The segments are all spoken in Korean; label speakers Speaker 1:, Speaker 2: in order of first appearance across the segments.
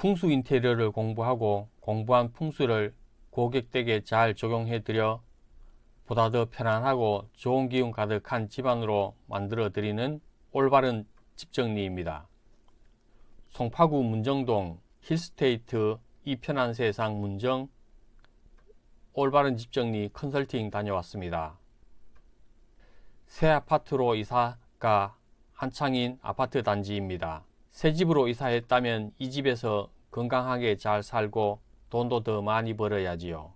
Speaker 1: 풍수 인테리어를 공부하고 공부한 풍수를 고객에게 잘 적용해 드려 보다 더 편안하고 좋은 기운 가득한 집안으로 만들어 드리는 올바른 집 정리입니다. 송파구 문정동 힐스테이트 이 편한 세상 문정 올바른 집 정리 컨설팅 다녀왔습니다. 새 아파트로 이사가 한창인 아파트 단지입니다. 새 집으로 이사했다면 이 집에서 건강하게 잘 살고 돈도 더 많이 벌어야지요.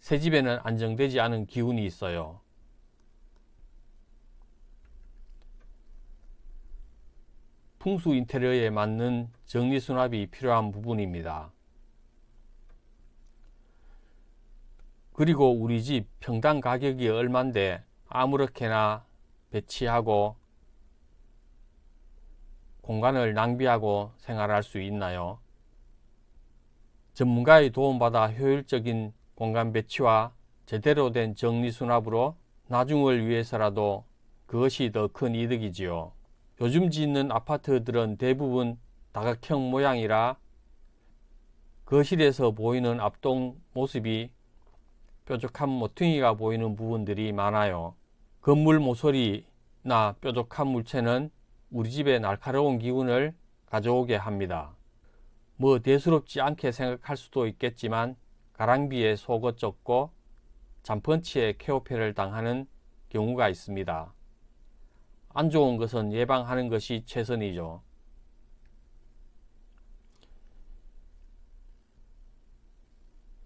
Speaker 1: 새 집에는 안정되지 않은 기운이 있어요. 풍수 인테리어에 맞는 정리수납이 필요한 부분입니다. 그리고 우리 집 평당 가격이 얼만데 아무렇게나 배치하고 공간을 낭비하고 생활할 수 있나요? 전문가의 도움받아 효율적인 공간 배치와 제대로 된 정리수납으로 나중을 위해서라도 그것이 더 큰 이득이지요. 요즘 짓는 아파트들은 대부분 다각형 모양이라 거실에서 보이는 앞동 모습이 뾰족한 모퉁이가 보이는 부분들이 많아요. 건물 모서리나 뾰족한 물체는 우리 집에 날카로운 기운을 가져오게 합니다. 뭐 대수롭지 않게 생각할 수도 있겠지만 가랑비에 속어 젖고 잠펀치에 케오페를 당하는 경우가 있습니다. 안 좋은 것은 예방하는 것이 최선이죠.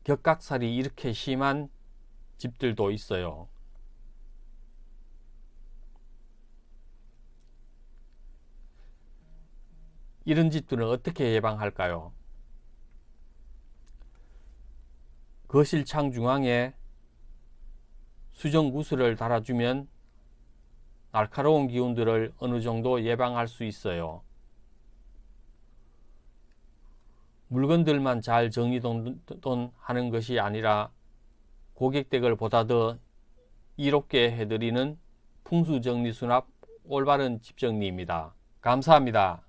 Speaker 1: 격각살이 이렇게 심한 집들도 있어요. 이런 집들은 어떻게 예방할까요? 거실 창 중앙에 수정 구슬을 달아주면 날카로운 기운들을 어느 정도 예방할 수 있어요. 물건들만 잘 정리하는 것이 아니라 고객 댁을 보다 더 이롭게 해드리는 풍수 정리 수납 올바른 집 정리입니다. 감사합니다.